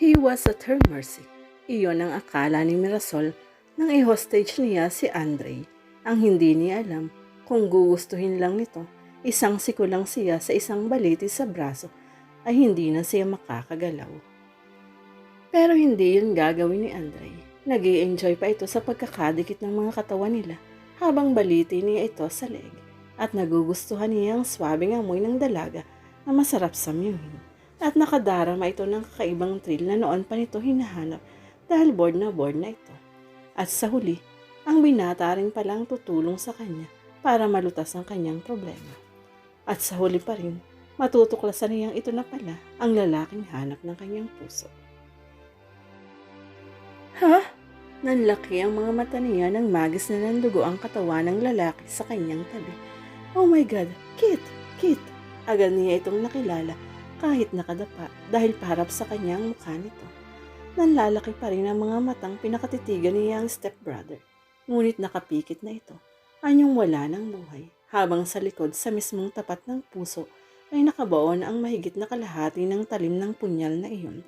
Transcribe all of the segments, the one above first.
He was at her mercy. Iyon ang akala ni Mirasol nang i-hostage niya si Andre. Ang hindi niya alam kung gugustuhin lang nito, isang sikulang siya sa isang baliti sa braso ay hindi na siya makakagalaw. Pero hindi yun gagawin ni Andre. nag enjoy pa ito sa pagkakadikit ng mga katawan nila habang baliti niya ito sa leg at nagugustuhan niya ang swabing amoy ng dalaga na masarap sa samyuhin. At nakadarama ito ng kakaibang thrill na noon pa nito hinahanap dahil bored na bored na ito. At sa huli, ang binata rin palang tutulong sa kanya para malutas ang kanyang problema. At sa huli pa rin, matutuklasan niyang ito na pala ang lalaking hanap ng kanyang puso. Ha? Nanlaki ang mga mata niya nang magis na ng dugo ang katawan ng lalaki sa kanyang tabi. Oh my God! Kit! Kit! Agad niya itong nakilala kahit nakadapa dahil parap sa kanyang mukha nito. Nanlalaki pa rin ang mga matang pinakatitigan niya ang stepbrother. Ngunit nakapikit na ito. Anyong wala ng buhay. Habang sa likod sa mismong tapat ng puso ay nakabaon ang mahigit na kalahati ng talim ng punyal na iyon.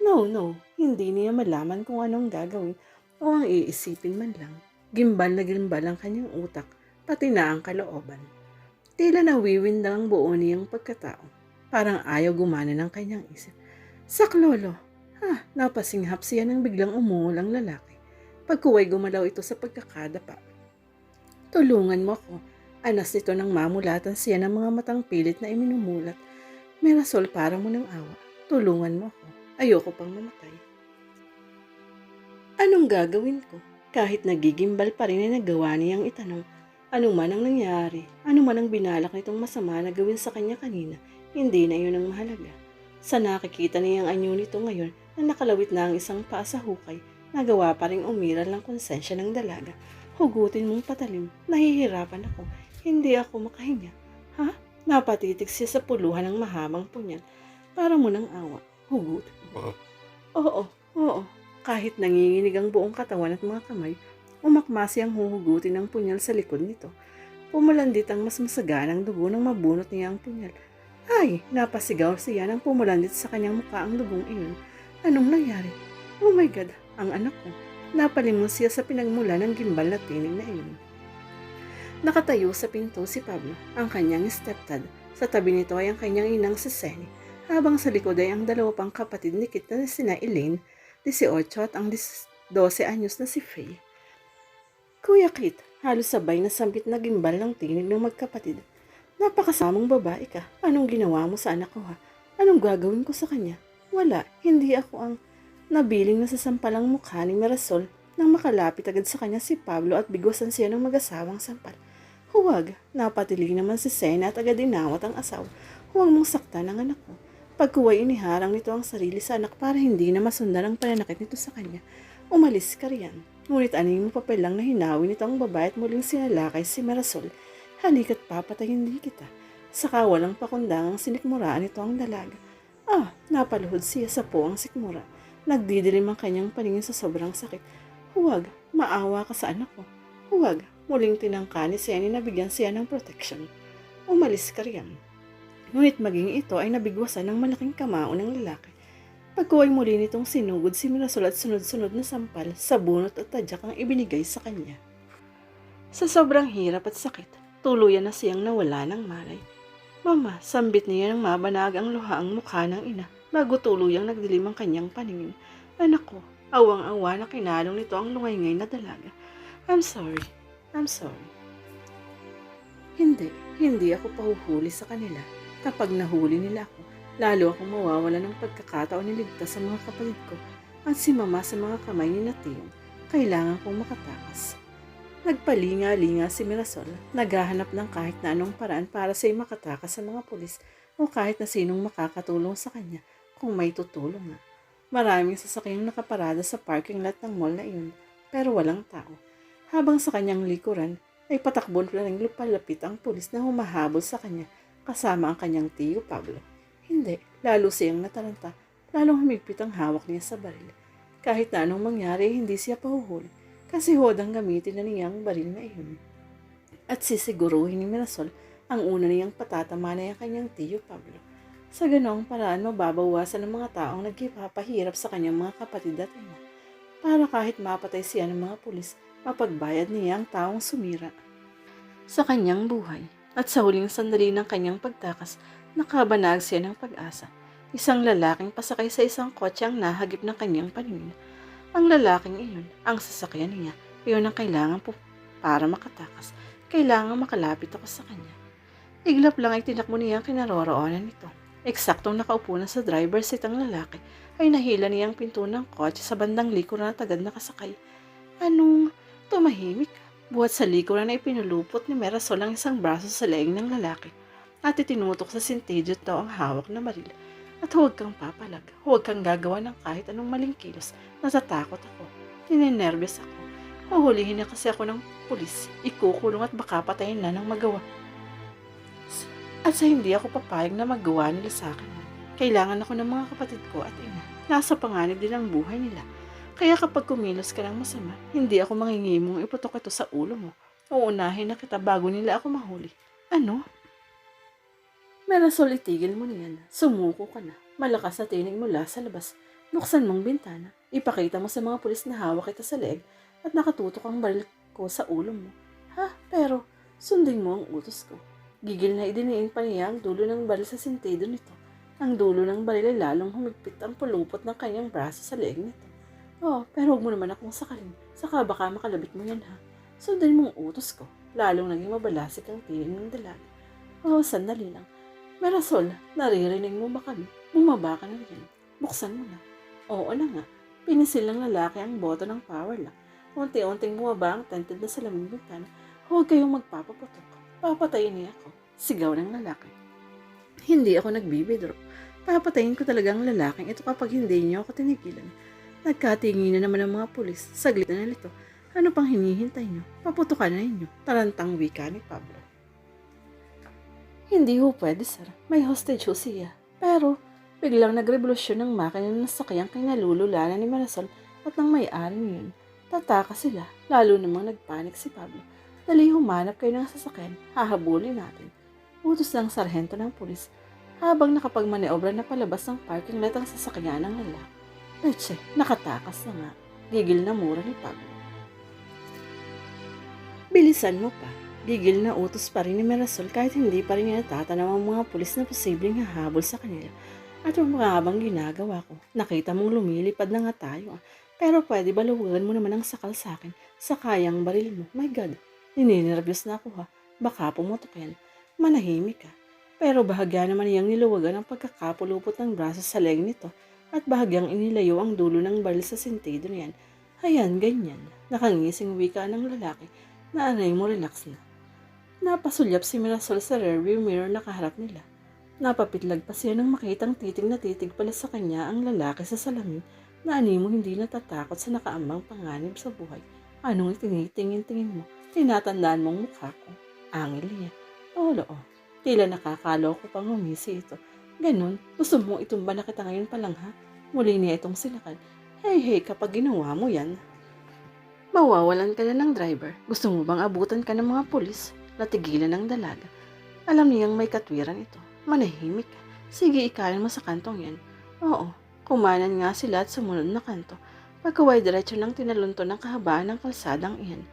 No, no, hindi niya malaman kung anong gagawin o ang iisipin man lang. Gimbal na gimbal ang kanyang utak, pati na ang kalooban. Tila nawiwindang ang buo niyang pagkatao Parang ayaw gumana ng kanyang isip. Saklolo! Ha, napasinghap siya nang biglang umungol ang lalaki. Pagkuway gumalaw ito sa pagkakadapa. Tulungan mo ako. Anas nito nang mamulatan siya ng mga matang pilit na iminumulat. Merasol para mo ng awa. Tulungan mo ako. Ayoko pang mamatay. Anong gagawin ko? Kahit nagigimbal pa rin ay nagawa niyang itanong, anong man ang nangyari, anong man ang binalak nitong masama na gawin sa kanya kanina, hindi na yun ang mahalaga. Sa nakikita niyang anyo nito ngayon na nakalawit na ang isang paa sa hukay, nagawa pa rin umiral ng konsensya ng dalaga. Hugutin mong patalim, nahihirapan ako, hindi ako makahinga. Ha? Napatitik siya sa puluhan ng mahabang punyal. Para mo ng awa, hugot. Oo, oo. Kahit nanginginig ang buong katawan at mga kamay, umakma siyang huhugutin ng punyal sa likod nito. Pumulandit ang mas masaganang dugo nang mabunot niya ang punyal ay, napasigaw siya nang pumulandit sa kanyang mukha ang dugong iyon. Anong nangyari? Oh my God, ang anak ko. Napalingon siya sa pinagmula ng gimbal na tinig na iyon. Nakatayo sa pinto si Pablo, ang kanyang stepdad. Sa tabi nito ay ang kanyang inang si Senny, habang sa likod ay ang dalawa pang kapatid ni Kit na sina Elaine, 18 at ang 12 anyos na si Faye. Kuya Kit, halos sabay na sambit na gimbal ng tinig ng magkapatid Napakasamang babae ka. Anong ginawa mo sa anak ko ha? Anong gagawin ko sa kanya? Wala, hindi ako ang nabiling na sa sampalang mukha ni Mirasol nang makalapit agad sa kanya si Pablo at bigwasan siya ng mag-asawang sampal. Huwag, napatilig naman si Sena at agad inawat ang asawa. Huwag mong saktan ang anak ko. Pagkuway iniharang nito ang sarili sa anak para hindi na masundan ang pananakit nito sa kanya. Umalis ka riyan. Ngunit aning mo papel lang na hinawi nito ang babae at muling sinalakay si Mirasol halika't papatayin din kita. Saka walang pakundangang sinikmuraan ito ang dalaga. Ah, napaluhod siya sa po ang sikmura. Nagdidilim ang kanyang paningin sa sobrang sakit. Huwag, maawa ka sa anak ko. Huwag, muling tinangka ni Senny na bigyan siya ng protection. Umalis ka riyan. Ngunit maging ito ay nabigwasan ng malaking kamao ng lalaki. Pagkuway muli nitong sinugod si Mirasol at sunod-sunod na sampal sa bunot at tadyak ang ibinigay sa kanya. Sa sobrang hirap at sakit, Tuluyan na siyang nawala ng malay. Mama, sambit niya ng mabanag ang luha ang mukha ng ina bago tuluyang nagdilim ang kanyang paningin. Anak ko, awang-awa na kinalong nito ang lungay-ngay na dalaga. I'm sorry. I'm sorry. Hindi, hindi ako pahuhuli sa kanila. Kapag nahuli nila ako, lalo akong mawawala ng pagkakataon niligtas sa mga kapatid ko at si mama sa mga kamay ni Natiyong. Kailangan kong makatakas. Nagpalinga-linga si Mirasol, naghahanap ng kahit na anong paraan para sa makatakas sa mga pulis o kahit na sinong makakatulong sa kanya kung may tutulong nga. Maraming sasakyang nakaparada sa parking lot ng mall na iyon, pero walang tao. Habang sa kanyang likuran, ay patakbon na ng lupalapit ang pulis na humahabol sa kanya kasama ang kanyang tiyo Pablo. Hindi, lalo siyang nataranta, lalong humigpit ang hawak niya sa baril. Kahit na anong mangyari, hindi siya pahuhuli kasi hodang gamitin na niyang baril na iyon. At sisiguruhin ni Mirasol ang una niyang patatama na yung kanyang tiyo Pablo. Sa ganoong paraan, mababawasan ng mga taong nagkipapahirap sa kanyang mga kapatid at ina. Para kahit mapatay siya ng mga pulis, mapagbayad niya ang taong sumira sa kanyang buhay. At sa huling sandali ng kanyang pagtakas, nakabanag siya ng pag-asa. Isang lalaking pasakay sa isang kotse ang nahagip ng kanyang paningin. Ang lalaking iyon, ang sasakyan niya, iyon ang kailangan po para makatakas. Kailangan makalapit ako sa kanya. Iglap lang ay tinakbo niya ang kinaroroonan nito. Eksaktong nakaupo na sa driver seat ang lalaki, ay nahila niya ang pinto ng kotse sa bandang likuran na tagad nakasakay. Anong tumahimik? Buhat sa likuran na ipinulupot ni Merasol ang isang braso sa leeg ng lalaki at itinutok sa sintidyot daw ang hawak na baril. At huwag kang papalag, huwag kang gagawa ng kahit anong maling kilos. Natatakot ako, tininervyos ako. Huhulihin na kasi ako ng pulis, ikukulong at baka patayin na ng magawa. At sa hindi ako papayag na magawa nila sa akin. Kailangan ako ng mga kapatid ko at ina. Nasa panganib din ang buhay nila. Kaya kapag kumilos ka ng masama, hindi ako mangingimong iputok ito sa ulo mo. Uunahin na kita bago nila ako mahuli. Ano? Merasol, itigil mo niyan. Sumuko ka na. Malakas na tinig mula sa labas. Buksan mong bintana. Ipakita mo sa mga pulis na hawak kita sa leeg at nakatutok ang baril ko sa ulo mo. Ha? Pero, sundin mo ang utos ko. Gigil na idiniin pa niya ang dulo ng baril sa sentido nito. Ang dulo ng baril ay lalong humigpit ang pulupot ng kanyang braso sa leeg nito. Oh, pero huwag mo naman akong sakalin. Saka baka makalabit mo yan ha. Sundin mo ang utos ko. Lalong naging mabalasik ang tiling ng dalaga. Oh, sandali lang. Merasol, naririnig mo ba kami? Bumaba ka na rin. Buksan mo na. Oo na nga. Pinisil ng lalaki ang boto ng power lock. Unti-unting bumaba ang tinted na salaming bintana. Huwag kayong magpapaputok. Papatayin niya ako. Sigaw ng lalaki. Hindi ako nagbibidro. Papatayin ko talaga ang lalaking ito kapag hindi niyo ako tinigilan. Nagkatingin na naman ang mga pulis. Saglit na nalito. Ano pang hinihintay niyo? Paputukan na ninyo. Tarantang wika ni Pablo. Hindi ho pwede, sir. May hostage ho siya. Pero, biglang nagrevolusyon ng makina na sakayang kay nalululala ni Marasol at ng may-ari niyon. Tataka sila, lalo namang nagpanik si Pablo. Dali humanap kayo ng sasakyan, hahabulin natin. Utos ng sarhento ng pulis habang nakapagmaneobra na palabas ng parking lot ang sasakyan ng lalaki. Leche, nakatakas na nga. Gigil na mura ni Pablo. Bilisan mo pa. Gigil na utos pa rin ni Mirasol kahit hindi pa rin niya natatanaw ang mga pulis na posibleng hahabol sa kanila. At habang ginagawa ko, nakita mong lumilipad na nga tayo. ah. Pero pwede ba luwagan mo naman ang sakal sa akin sa kayang baril mo? My God, nininervyos na ako ha. Baka pumutok yan. Manahimik ka. Pero bahagya naman niyang niluwagan ang pagkakapulupot ng braso sa leg nito at bahagyang inilayo ang dulo ng baril sa sentido niyan. Ayan, ganyan. Nakangising wika ng lalaki na anay mo relax na. Napasulyap si Mirasol sa rearview mirror na kaharap nila. Napapitlag pa siya nang makitang titig na titig pala sa kanya ang lalaki sa salamin na animo hindi natatakot sa nakaambang panganib sa buhay. Anong tinitingin-tingin mo? Tinatandaan mong mukha ko. Angel niya. Oo, oo. Tila nakakaloko pang humisi ito. Ganon, gusto mong itumba na kita ngayon pa lang ha? Muli niya itong silakan. Hey, hey, kapag ginawa mo yan, mawawalan ka na ng driver. Gusto mo bang abutan ka ng mga pulis? Natigilan ng dalaga. Alam niyang may katwiran ito. Manahimik. Sige, ikalan mo sa kantong yan. Oo, kumanan nga sila at sumunod na kanto. Pagkaway diretso ng tinalunto ng kahabaan ng kalsadang iyan.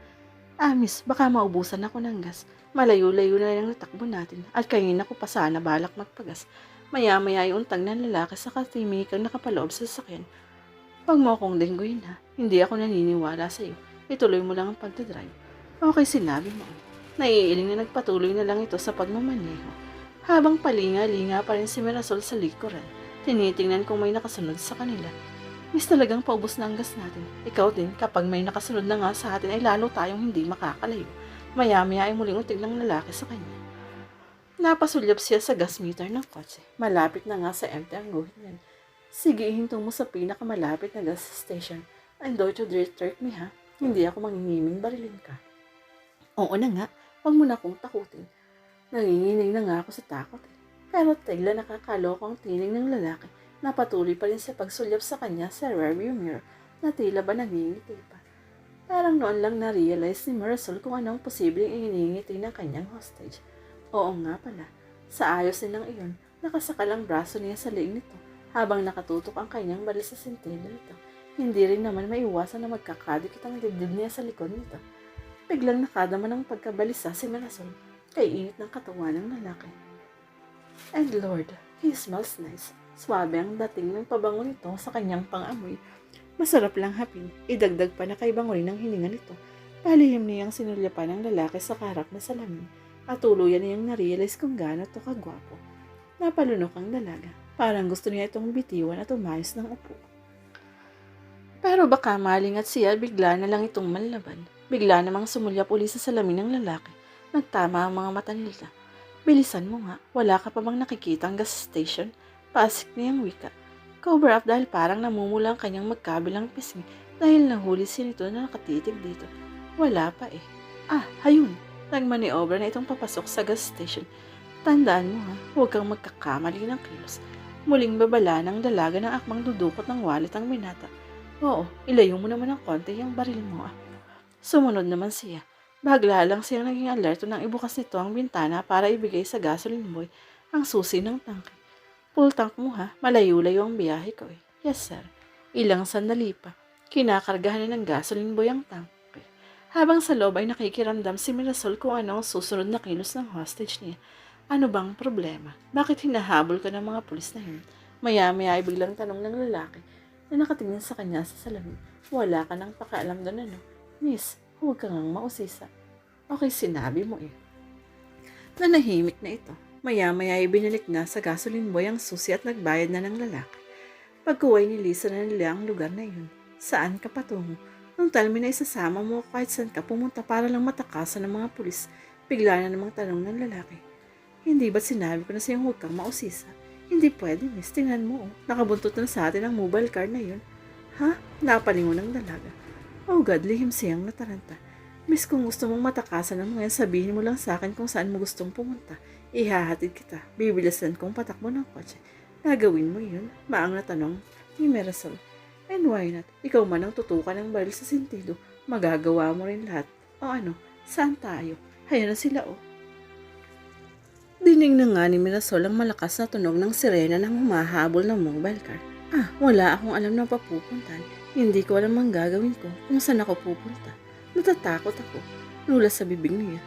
Amis, baka maubusan ako ng gas. Malayo-layo na lang natakbo natin at kanina ko pa sana balak magpagas. Maya-maya ay untag ng lalaki sa katimikang nakapaloob sa sasakyan. Huwag mo akong dengguin ha. Hindi ako naniniwala sa iyo. Ituloy mo lang ang pagdadrive. Okay, sinabi mo. Naiiling na nagpatuloy na lang ito sa pagmamaneho. Habang palinga-linga pa rin si Mirasol sa likuran, tinitingnan kung may nakasunod sa kanila. Miss talagang paubos na ang gas natin. Ikaw din, kapag may nakasunod na nga sa atin ay lalo tayong hindi makakalayo. Maya-maya ay muling utig ng lalaki sa kanya. Napasulyap siya sa gas meter ng kotse. Malapit na nga sa empty ang guhit niyan. Sige, ihinto mo sa pinakamalapit na gas station. I'm going to district me ha. Hindi ako mangingiming barilin ka. Oo na nga, huwag mo na akong takutin. Nanginginig na nga ako sa takot eh. Pero tagla nakakaloko ang tinig ng lalaki na patuloy pa rin sa pagsulyap sa kanya sa rearview mirror na tila ba nangingiti pa. Parang noon lang na-realize ni Marisol kung ano ang posibleng iningiti ng kanyang hostage. Oo nga pala, sa ayos nilang iyon, Nakasakal ang braso niya sa leeg nito habang nakatutok ang kanyang baril sa sentido nito. Hindi rin naman maiwasan na magkakadikit ang dibdib niya sa likod nito. Biglang nakadama ng pagkabalisa si Mirasol kay init ng katawan ng lalaki. And Lord, he smells nice. Swabe ang dating ng pabango nito sa kanyang pangamoy. Masarap lang hapin. Idagdag pa na kay bango rin ang hininga nito. Palihim niyang sinulyapan ng lalaki sa karap na salamin at tuluyan niyang narealize kung gaano to kagwapo. Napalunok ang dalaga. Parang gusto niya itong bitiwan at umayos ng upo. Pero baka maling at siya bigla na lang itong manlaban. Bigla namang sumulyap uli sa salamin ng lalaki. Nagtama ang mga mata nila. Bilisan mo nga, wala ka pa bang nakikita ang gas station? Pasik niyang wika. Cover up dahil parang namumula ang kanyang magkabilang pisngi dahil nahuli siya nito na nakatitig dito. Wala pa eh. Ah, hayun. Nagmaniobra na itong papasok sa gas station. Tandaan mo ha, huwag kang magkakamali ng kilos. Muling babala ng dalaga ng akmang dudukot ng wallet ang binata. Oo, ilayo mo naman ng konti yung baril mo ah. Sumunod naman siya. Bagla lang siyang naging alerto nang ibukas nito ang bintana para ibigay sa gasoline boy ang susi ng tangke. Full tank mo ha, malayo-layo ang biyahe ko eh. Yes sir. Ilang sandali pa. Kinakargahan na ng gasoline boy ang tangke. Habang sa loob ay nakikiramdam si Mirasol kung ano ang susunod na kilos ng hostage niya. Ano bang problema? Bakit hinahabol ka ng mga pulis na yun? Maya-maya ay biglang tanong ng lalaki na nakatingin sa kanya sa salamin. Wala ka nang pakaalam doon ano. Miss, huwag ka ngang mausisa. Okay, sinabi mo eh. Nanahimik na ito. Maya-maya ay binalik na sa gasoline boy ang susi at nagbayad na ng lalaki. Pagkuway ni Lisa na nila ang lugar na yun. Saan ka patungo? Nung talmi na isasama mo kahit saan ka pumunta para lang matakasan ng mga pulis, bigla na namang tanong ng lalaki. Hindi ba't sinabi ko na sa'yo huwag kang mausisa? Hindi pwede, miss. Tingnan mo, oh. Nakabuntot na sa atin ang mobile car na yun. Ha? Napalingon ng dalaga. Oh God, lihim siyang nataranta. Miss, kung gusto mong matakasan ng mga yan, sabihin mo lang sa akin kung saan mo gustong pumunta. Ihahatid kita. Bibilisan kong patakbo ng kotse. Nagawin mo yun? Maang na tanong ni Mirasol. And why not? Ikaw man ang tutukan ng baril sa sentido. Magagawa mo rin lahat. O ano, saan tayo? Haya na sila oh. Dinig na nga ni Mirasol ang malakas na tunog ng sirena ng humahabol ng mobile car. Ah, wala akong alam na papupuntan. Hindi ko alam ang gagawin ko kung saan ako pupunta. Natatakot ako. Nula sa bibig niya.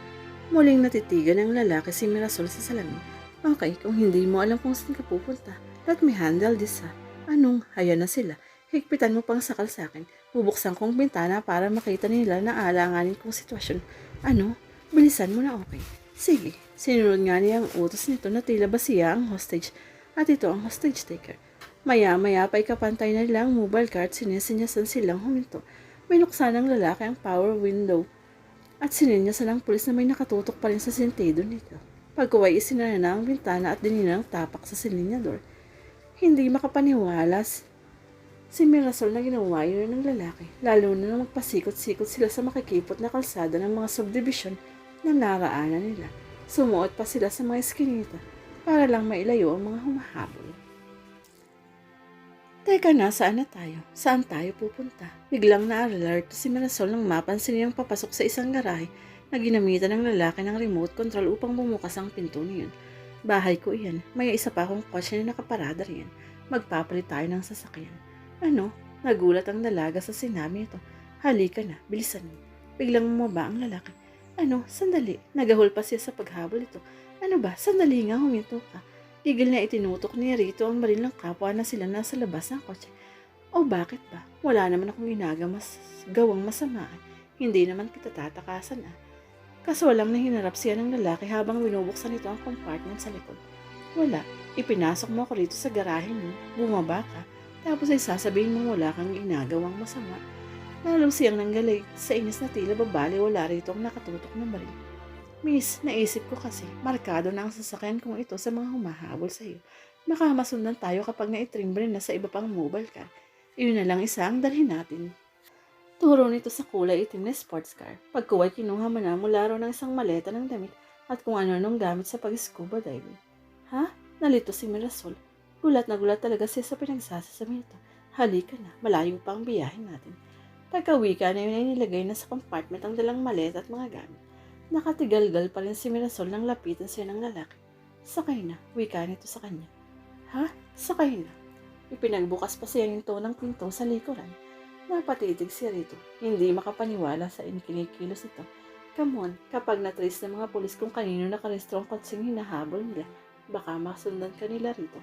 Muling natitigan ng lalaki si Mirasol sa salamin. Okay, kung hindi mo alam kung saan ka pupunta, let me handle this ha. Anong, haya na sila. Higpitan mo pang sakal sa akin. Bubuksan kong bintana para makita nila na alanganin kong sitwasyon. Ano? Bilisan mo na okay. Sige, sinunod nga niya ang utos nito na tila ba siya ang hostage at ito ang hostage taker. Maya-maya pa ikapantay na nila ang mobile car at sinisinyasan silang huminto. Binuksan ng lalaki ang power window at sininyasan ng pulis na may nakatutok pa rin sa sentido nito. Pagkuway isinara na ang bintana at dinina ng tapak sa silinyador. Hindi makapaniwalas si Mirasol na ginawa yun ng lalaki, lalo na nang magpasikot-sikot sila sa makikipot na kalsada ng mga subdivision na naraanan nila. Sumuot pa sila sa mga eskinita para lang mailayo ang mga humahabol. Teka na, saan na tayo? Saan tayo pupunta? Biglang na-alert si Mirasol nang mapansin niyang papasok sa isang garahe na ginamitan ng lalaki ng remote control upang bumukas ang pinto niyon. Bahay ko iyan. May isa pa akong kotse na nakaparada riyan. Magpapalit tayo ng sasakyan. Ano? Nagulat ang dalaga sa sinabi nito. Halika na, bilisan mo. Biglang bumaba ang lalaki. Ano? Sandali. Nagahol pa siya sa paghabol ito. Ano ba? Sandali nga, huminto ka. Tigil na itinutok ni Rito ang baril ng kapwa na sila nasa labas ng kotse. O bakit ba? Wala naman akong ginagamas gawang masama. Hindi naman kita tatakasan ah. Kaso walang nahinarap siya ng lalaki habang binubuksan nito ang compartment sa likod. Wala. Ipinasok mo ako rito sa garahe mo. Bumaba ka. Tapos ay sasabihin mo wala kang ginagawang masama. Lalo siyang nanggalay sa inis na tila babali wala rito ang nakatutok ng baril. Miss, naisip ko kasi, markado na ang sasakyan kong ito sa mga humahabol sa iyo. Baka tayo kapag naitrimbre na sa iba pang mobile car. Iyon na lang isa ang dalhin natin. Turo nito sa kulay itim na sports car. Pagkuway kinuha mo na mula raw ng isang maleta ng damit at kung ano nung gamit sa pag-scuba diving. Ha? Nalito si Mirasol. Gulat na gulat talaga siya sa pinagsasasabi nito. Halika na, malayo pa ang biyahe natin. Pagka-uwi ka na yun ay nilagay na sa compartment ang dalang maleta at mga gamit. Nakatigalgal pa rin si Mirasol nang lapitan siya ng lalaki. Sakay na, wika nito sa kanya. Ha? Sakay na. Ipinagbukas pa siya yung ng pinto sa likuran. Napatitig si Rito, hindi makapaniwala sa inikinikilos ito. Come on, kapag natrace ng mga pulis kung kanino nakarestrong kotseng hinahabol nila, baka masundan ka nila rito.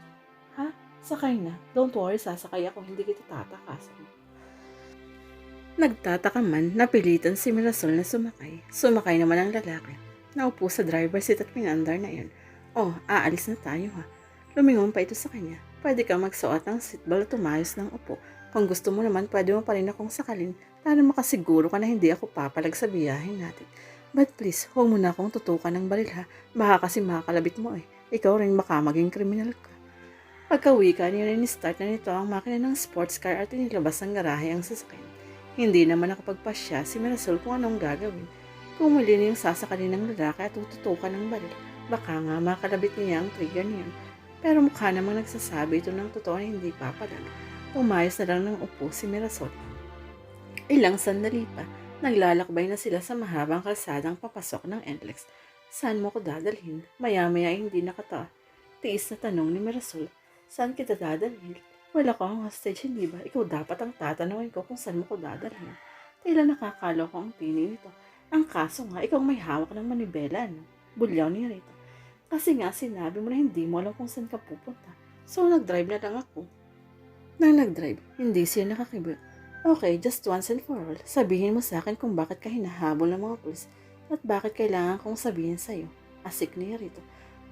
Ha? Sakay na. Don't worry, sasakay ako, hindi kita tatakasan. Nagtataka man, napilitan si Mirasol na sumakay. Sumakay naman ang lalaki. Naupo sa driver seat at pinandar na yun. Oh, aalis na tayo ha. Lumingon pa ito sa kanya. Pwede ka magsuot ng seatbelt at tumayos ng upo. Kung gusto mo naman, pwede mo pa rin akong sakalin para makasiguro ka na hindi ako papalag sa biyahe natin. But please, huwag mo na akong tutukan ng baril ha. Baka kasi makakalabit mo eh. Ikaw rin baka maging kriminal ka. Pagka-uwi ka, nire-start na nito ang makina ng sports car at inilabas ng garahe ang sasakyan. Hindi naman nakapagpasya si Mirasol kung anong gagawin. Kung muli na yung sasakalin ng lalaki at tututukan ng baril, baka nga makalabit niya ang trigger niyon. Pero mukha namang nagsasabi ito ng totoo na hindi papalag. Umayos na lang ng upo si Mirasol. Ilang sandali pa, naglalakbay na sila sa mahabang kalsadang papasok ng NLEX. Saan mo ko dadalhin? Maya-maya ay hindi nakata. Tiis na tanong ni Mirasol. Saan kita dadalhin? Wala ko ang hostage, hindi ba? Ikaw dapat ang tatanungin ko kung saan mo ko dadalhin. Tila nakakalo ko ang tinig nito. Ang kaso nga, ikaw may hawak ng manibela, no? Bulyaw niya rito. Kasi nga sinabi mo na hindi mo alam kung saan ka pupunta. So nag-drive na lang ako. Nang nag-drive, hindi siya nakakibot. Okay, just once and for all, sabihin mo sa akin kung bakit ka hinahabol ng mga pulis at bakit kailangan kong sabihin sa'yo. Asik niya rito.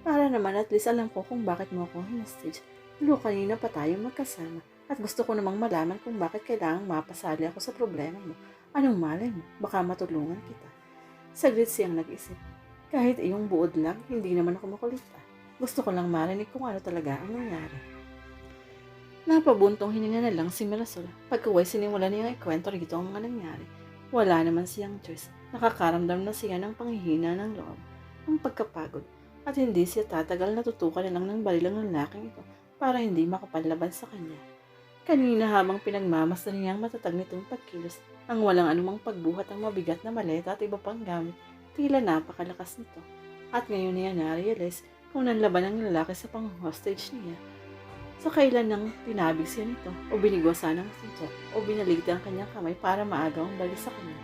Para naman at least alam ko kung bakit mo ako hinastage. Lo, kanina pa tayo magkasama at gusto ko namang malaman kung bakit kailangang mapasali ako sa problema mo. Anong malay mo? Baka matulungan kita. Saglit siyang nag-isip. Kahit iyong buod lang, hindi naman ako makulit ah. Gusto ko lang marinig kung ano talaga ang nangyari. Napabuntong hininga na lang si Mirasol. Pagkaway sinimula niyang ikwento rito ang mga nangyari. Wala naman siyang choice. Nakakaramdam na siya ng panghihina ng loob. Ang pagkapagod. At hindi siya tatagal na tutukan na lang ng baril ang lalaking ito para hindi makapanlaban sa kanya. Kanina habang pinagmamasdan niyang matatag nitong pagkilos, ang walang anumang pagbuhat ng mabigat na maleta at iba pang gamit, tila napakalakas nito. At ngayon niya na-realize kung nanlaban ang lalaki sa pang-hostage niya. Sa kailan nang tinabig siya nito, o binigwasa ng sintok, o binaligtad ang kanyang kamay para maagaw ang bali sa kanya.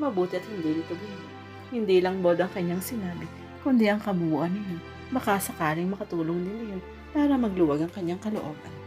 Mabuti at hindi nito ginawa. Hindi lang bod ang kanyang sinabi, kundi ang kabuuan niya. Baka makatulong nila yun para magluwag ang kanyang kalooban.